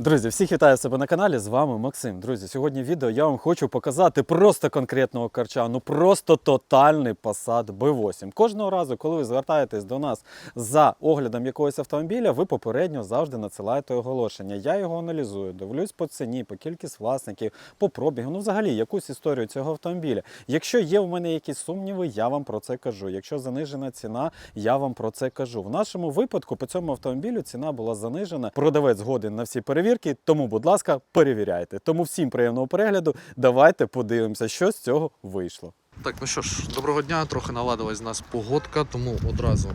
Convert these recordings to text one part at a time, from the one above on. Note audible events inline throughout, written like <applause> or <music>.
Друзі, всіх вітаю себе на каналі. З вами Максим. Друзі, сьогодні відео я вам хочу показати просто конкретного карча, ну просто тотальний Passat B8. Кожного разу, коли ви звертаєтесь до нас за оглядом якогось автомобіля, ви попередньо завжди надсилаєте оголошення. Я його аналізую, дивлюсь по ціні, по кількість власників, по пробігу. Ну, взагалі, якусь історію цього автомобіля. Якщо є в мене якісь сумніви, я вам про це кажу. Якщо занижена ціна, я вам про це кажу. В нашому випадку по цьому автомобілю ціна була занижена. Продавець згоден на всі перевірки, тому, будь ласка, перевіряйте. Тому всім приємного перегляду. Давайте подивимося, що з цього вийшло. Так, ну що ж, доброго дня. Трохи наладилась в нас погодка, тому одразу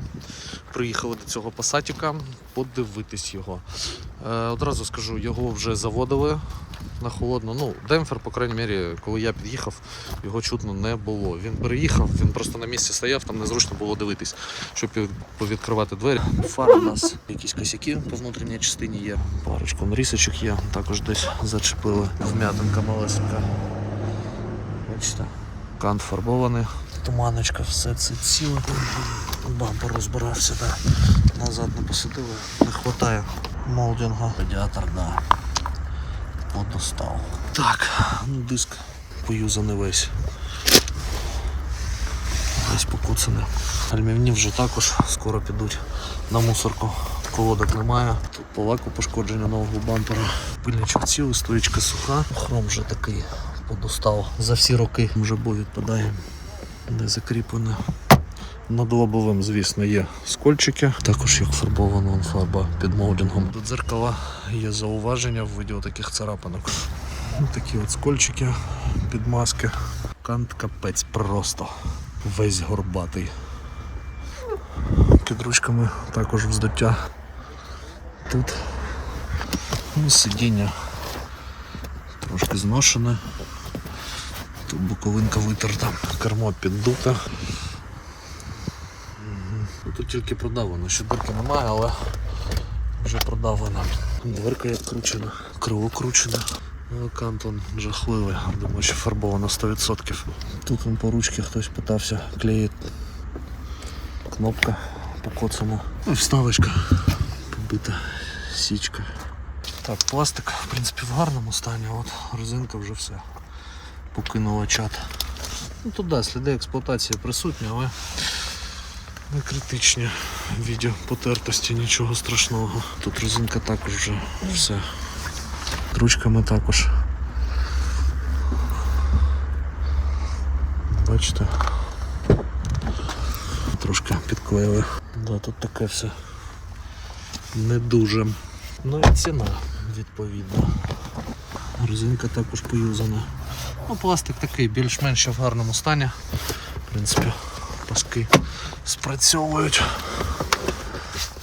приїхали до цього пасатіка подивитись його. Е, одразу скажу, його вже заводили на холодно. Ну, демпфер, по крайній мірі, коли я під'їхав, його чутно не було. Він переїхав, він просто на місці стояв, там незручно було дивитись, щоб повідкривати двері. Фари у нас якісь косяки по внутрішній частині є. Парочку рісочок є, також десь зачепили. Вм'ятинка малесенька. Бачите? Кант фарбований. Туманочка, все це ціле. Бампер розбирався, да. назад не посадили. Не вистачає молдинга. Радіатор, да. Подостав. Так, ну диск поюзаний весь. Весь покуцаний. Альмівні вже також скоро підуть на мусорку. Колодок немає. Тут по лаку пошкодження нового бампера. Пильничок цілий, стоїчка суха. Хром вже такий подостав за всі роки. Вже бо відпадає. Не закріплене. Над лобовим, звісно, є скольчики. Також як фарбована фарба під молдингом. До дзеркала є зауваження в виді таких царапинок. Такі от скольчики під маски. Кант капець просто. Весь горбатий. Під ручками також вздуття. Тут ну, сидіння трошки зношене. Тут боковинка витерта, кермо піддуте. Ну, Тут тільки продавлено, ще дирки немає, але вже продавлено. Дверка як кручена, кручене. Ну, Кантон жахливий, думаю, що фарбовано 100%. Тут по ручці хтось питався клеїти. Кнопка покоцана. Ну, вставочка побита, січка. Так, пластик, в принципі, в гарному стані, от резинка вже все покинула чат. Ну тут да, сліди експлуатації присутні, але не критичні в віді потертості, нічого страшного. Тут резинка також вже все. Ручками також. Бачите? Трошки підклеїли. Да, тут таке все не дуже. Ну і ціна відповідно. Резинка також поюзана. Ну, пластик такий більш-менш в гарному стані. В принципі, паски спрацьовують.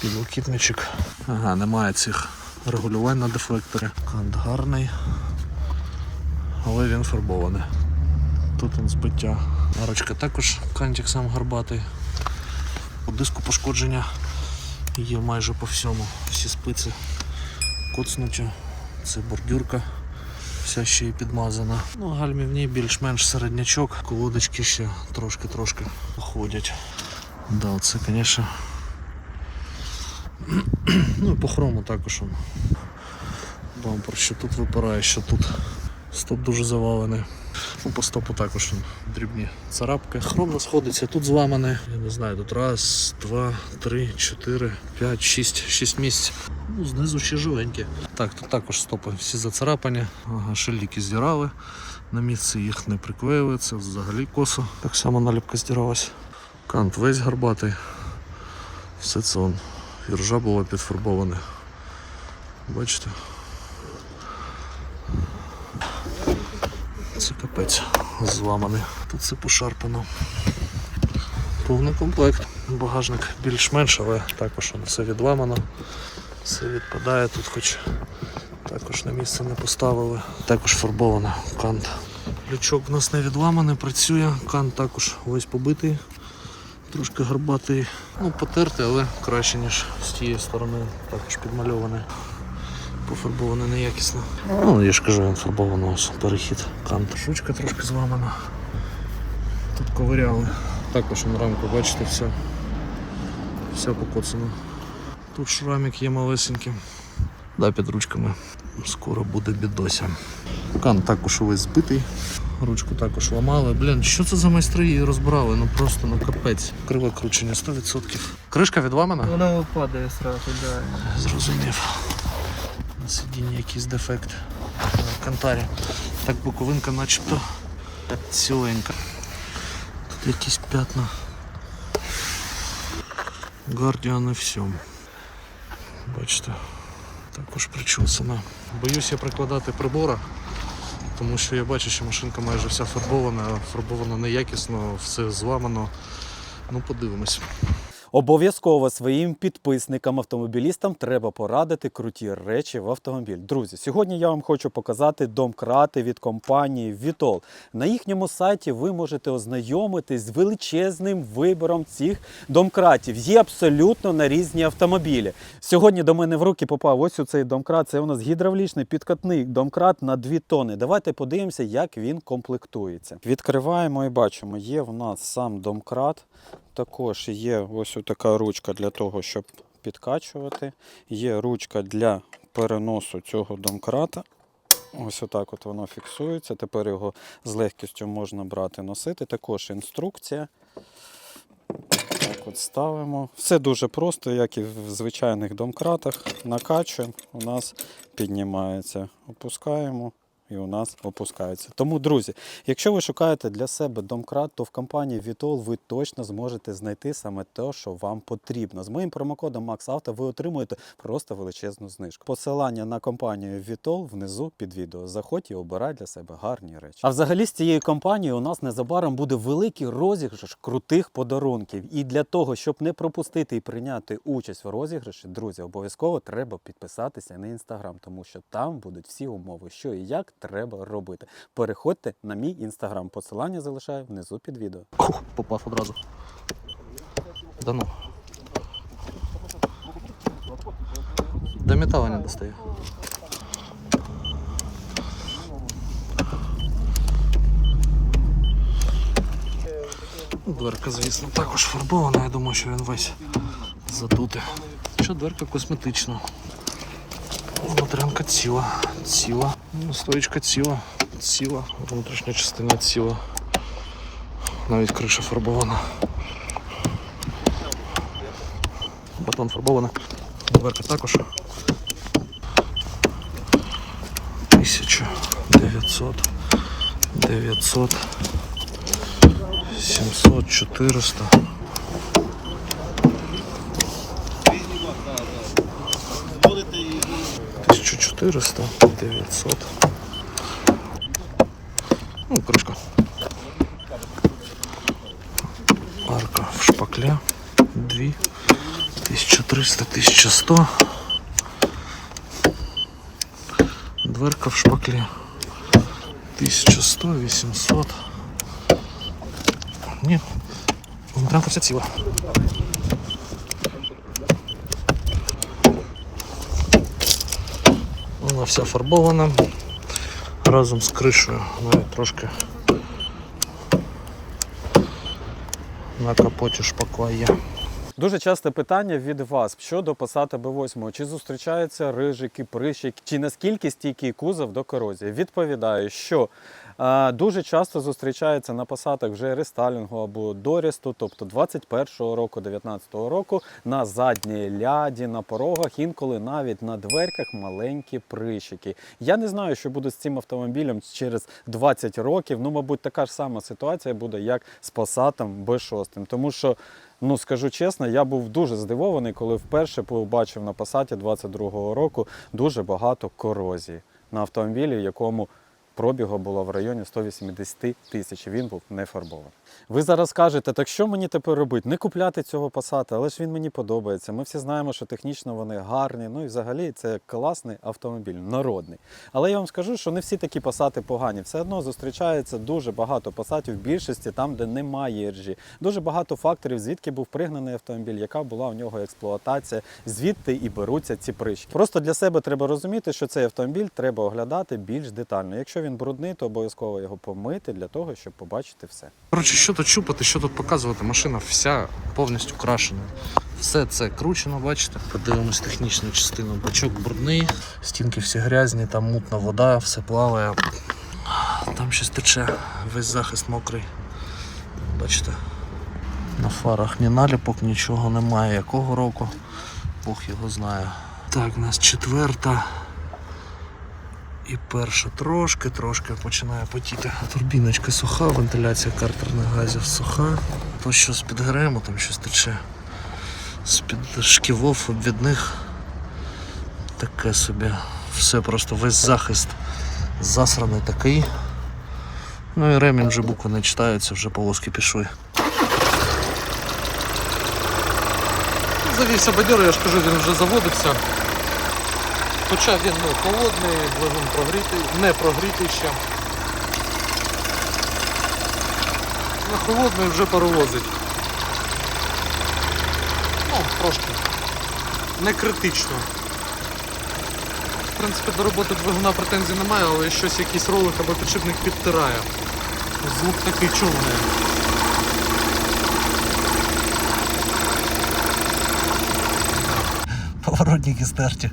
Підлокітничок. Ага, немає цих регулювань на дефлекторі. Кант гарний. Але він фарбований. Тут він збиття. Арочка також кантик сам гарбатий. У диску пошкодження є майже по всьому. Всі спиці коцнуті. Це бордюрка. Вся ще й підмазана. Ну, гальмі в більш-менш середнячок, колодочки ще трошки-трошки ходять. Да, це, звісно. <clears throat> Ну і по хрому також. Бампер, що тут випирає, що тут. Стоп дуже завалений. Ну, по стопу також дрібні царапки. Хром не сходиться, тут зламаний. Я не знаю, тут раз, два, три, чотири, п'ять, шість, шість місць. Ну, знизу ще живенькі. Так, тут також стопи всі зацарапані. Ага, шильдики здирали. На місце їх не приклеїли, це взагалі косо. Так само наліпка здиралась. Кант весь гарбатий. Все це он. Іржа була підфарбована. Бачите? Це капець зламаний. Тут все пошарпано. Повний комплект. Багажник більш-менш, але також воно все відламано. Все відпадає тут, хоч також на місце не поставили. Також фарбовано кант. Лючок в нас не відламаний, працює, кант також весь побитий, трошки горбатий. Ну, потертий, але краще, ніж з тієї сторони, також підмальований. Пофарбований неякісно. Ну, я ж кажу, він фарбований ось перехід. Кант. Шучка трошки зламана. Тут ковиряли. Також на рамку, бачите, все. Все покоцано. Тут шрамик є малесенький. Да, під ручками. скоро буде бідося. Кан також увесь збитий. Ручку також ламали. Блін, що це за майстри її розбирали? Ну просто ну капець. Криве кручення 100%. Кришка відламана? Вона випадає сразу, да. Зрозумів. На сидінні якийсь дефект. Кантарі. Так боковинка начебто ціленька. Тут якісь п'ятна. Guardian і все. Бачите, також причусана. Боюсь я прикладати прибора, тому що я бачу, що машинка майже вся фарбована, фарбована неякісно, все зламано. Ну, подивимось. Обов'язково своїм підписникам, автомобілістам треба порадити круті речі в автомобіль. Друзі, сьогодні я вам хочу показати домкрати від компанії Vitol. На їхньому сайті ви можете ознайомитись з величезним вибором цих домкратів. Є абсолютно на різні автомобілі. Сьогодні до мене в руки попав ось у цей домкрат. Це у нас гідравлічний підкатний домкрат на 2 тони. Давайте подивимося, як він комплектується. Відкриваємо і бачимо, є в нас сам домкрат. Також є ось така ручка для того, щоб підкачувати. Є ручка для переносу цього домкрата. Ось отак от воно фіксується. Тепер його з легкістю можна брати, носити. Також інструкція. Так от ставимо. Все дуже просто, як і в звичайних домкратах. Накачуємо, у нас піднімається. Опускаємо. І у нас опускається. Тому, друзі, якщо ви шукаєте для себе домкрат, то в компанії Vitol ви точно зможете знайти саме те, що вам потрібно. З моїм промокодом MaxAuto ви отримуєте просто величезну знижку. Посилання на компанію Vitol внизу під відео. Заходь і обирай для себе гарні речі. А взагалі з цією компанією у нас незабаром буде великий розіграш крутих подарунків. І для того, щоб не пропустити і прийняти участь в розіграші, друзі, обов'язково треба підписатися на інстаграм, тому що там будуть всі умови, що і як треба робити. Переходьте на мій інстаграм. Посилання залишаю внизу під відео. Ух, попав одразу. Да ну. До металла не достає. Дверка, звісно, також фарбована, я думаю, що він весь задутий. Що дверка косметична. Внутрянка ціла, ціла. Стоїчка ціла, ціла, внутрішня частина ціла. Навіть криша фарбована. Батон фарбована. Дверка також. 1900, 900, 700, 400. Тисячу чотириста, дев'ятсот. Ну, кришка. Арка в шпакле. Дві. 1300, 1100. Дверка в шпакле. 1100, 800. Ні. Внутрянка вся ціла. Вона вся фарбована. Разом з кришею навіть трошки на капоті шпакла є. Дуже часте питання від вас щодо Passat B8. Чи зустрічаються рижики, прищики, чи наскільки стійкий кузов до корозії? Відповідаю, що дуже часто зустрічається на посадах вже рестайлінгу або дорісту, тобто 21-го року, 19-го року, на задній ляді, на порогах, інколи навіть на дверках маленькі прищики. Я не знаю, що буде з цим автомобілем через 20 років. Ну, мабуть, така ж сама ситуація буде, як з Passat B6. Тому що Ну, скажу чесно, я був дуже здивований, коли вперше побачив на Passat 22-го року дуже багато корозії на автомобілі, якому пробігу було в районі 180 тисяч. Він був не фарбований. Ви зараз кажете, так що мені тепер робити? Не купляти цього Passat, але ж він мені подобається. Ми всі знаємо, що технічно вони гарні. Ну і взагалі це класний автомобіль, народний. Але я вам скажу, що не всі такі пасати погані. Все одно зустрічається дуже багато пасатів в більшості там, де немає іржі. Дуже багато факторів, звідки був пригнаний автомобіль, яка була у нього експлуатація, звідти і беруться ці прищики. Просто для себе треба розуміти, що цей автомобіль треба оглядати більш детально. Якщо Якщо він брудний, то обов'язково його помити для того, щоб побачити все. Коротше, що тут чупати, що тут показувати, машина вся повністю крашена. Все це кручено, бачите. Подивимось технічну частину. Бачок брудний, стінки всі грязні, там мутна вода, все плаває. Там щось тече, весь захист мокрий. Бачите. На фарах ні наліпок, нічого немає. Якого року? Бог його знає. Так, у нас четверта. І перша трошки, трошки починає потіти. Турбіночка суха, вентиляція картерних газів суха. То що з-під грему, там щось тече. З-під шківов обвідних. Таке собі. Все просто весь захист засраний такий. Ну і ремінь вже букви не читаються, вже полоски пішли. Завівся бадьор, я ж кажу, він вже заводився. Хоча він ну, холодний, двигун прогрітий, не прогрітий ще. На холодний вже паровозить. Ну, трошки. Не критично. В принципі, до роботи двигуна претензій немає, але щось якийсь ролик або підшипник підтирає. Звук такий чувний. Поворотники стерті.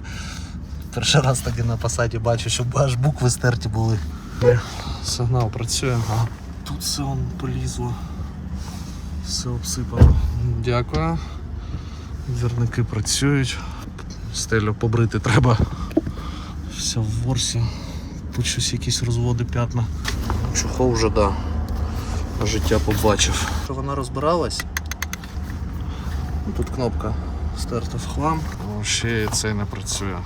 Перший раз таки на посаді бачу, щоб аж букви стерті були. Сигнал працює, а тут все он полізло. Все обсипано. Дякую. Двірники працюють. Стелю побрити треба. Все в ворсі. Тут щось якісь розводи п'ятна. Чухов вже да. Життя побачив. Що вона розбиралась? Тут кнопка стерта в хлам. Ще цей не працює.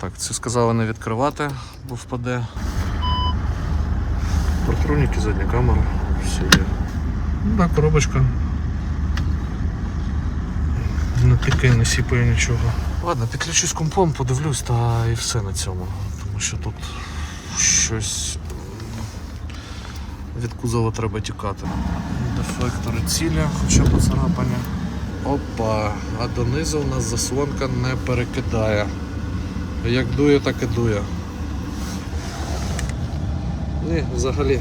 Так, цю сказали не відкривати, бо впаде. Партроніки, задня камера, все є. Ну, так, коробочка. Не тикає, не сіпає нічого. Ладно, підключусь компом, подивлюсь та і все на цьому. Тому що тут щось від кузова треба тікати. Дефлектори ціля, хоча поцарапання. Опа, а донизу у нас заслонка не перекидає. Як дує, так і дує. Ні, взагалі.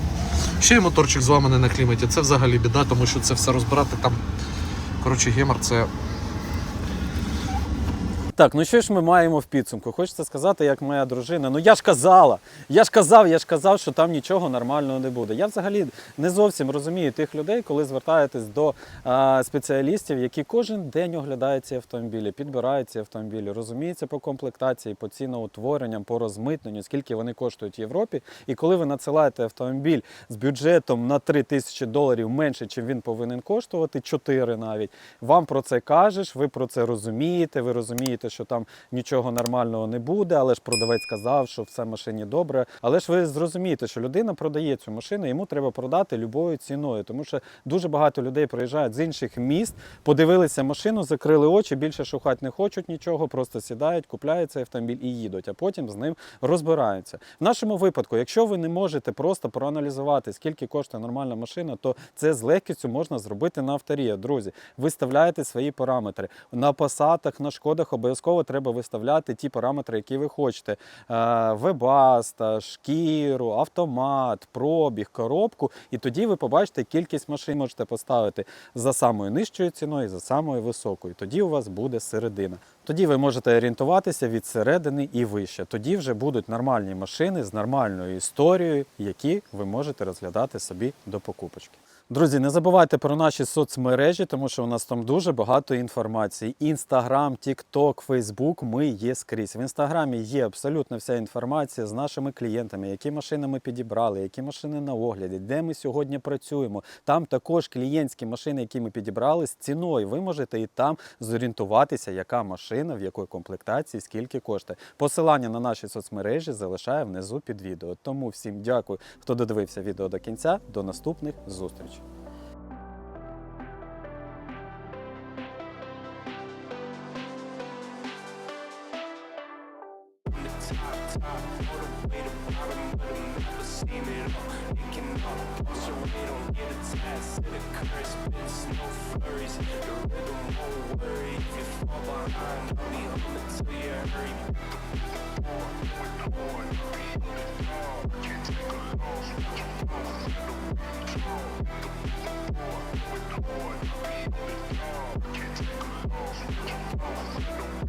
Ще й моторчик з вами не на кліматі. Це взагалі біда, тому що це все розбирати там. Коротше, гемор це Так, ну що ж ми маємо в підсумку? Хочеться сказати, як моя дружина. Ну я ж казала, я ж казав, я ж казав, що там нічого нормального не буде. Я взагалі не зовсім розумію тих людей, коли звертаєтесь до а, спеціалістів, які кожен день оглядають ці автомобілі, підбирають ці автомобілі, розуміються по комплектації, по ціноутворенням, по розмитненню, скільки вони коштують в Європі. І коли ви надсилаєте автомобіль з бюджетом на 3 тисячі доларів менше, чим він повинен коштувати, 4 навіть, вам про це кажеш, ви про це розумієте, ви розумієте, що там нічого нормального не буде, але ж продавець сказав, що все в машині добре. Але ж ви зрозумієте, що людина продає цю машину, йому треба продати любою ціною, тому що дуже багато людей приїжджають з інших міст, подивилися машину, закрили очі, більше шукати не хочуть нічого, просто сідають, купляють цей автомобіль і їдуть, а потім з ним розбираються. В нашому випадку, якщо ви не можете просто проаналізувати, скільки коштує нормальна машина, то це з легкістю можна зробити на авторія. Друзі, виставляєте свої параметри. На посадах, на шкодах обов'язково треба виставляти ті параметри, які ви хочете. Е, Вебаста, шкіру, автомат, пробіг, коробку. І тоді ви побачите кількість машин можете поставити за самою нижчою ціною, за самою високою. Тоді у вас буде середина. Тоді ви можете орієнтуватися від середини і вище. Тоді вже будуть нормальні машини з нормальною історією, які ви можете розглядати собі до покупочки. Друзі, не забувайте про наші соцмережі, тому що у нас там дуже багато інформації. Інстаграм, Тікток, Фейсбук. Ми є скрізь. В інстаграмі є абсолютно вся інформація з нашими клієнтами, які машини ми підібрали, які машини на огляді, де ми сьогодні працюємо. Там також клієнтські машини, які ми підібрали з ціною. Ви можете і там зорієнтуватися, яка машина, в якої комплектації, скільки коштує. Посилання на наші соцмережі залишаю внизу під відео. Тому всім дякую, хто додивився відео до кінця. До наступних зустрічей. noite. The curse no flurries The rhythm won't worry If you fall behind, I'll be home until you hurry On, with the on, read the dawn Can't take a loss, what Can't take a loss,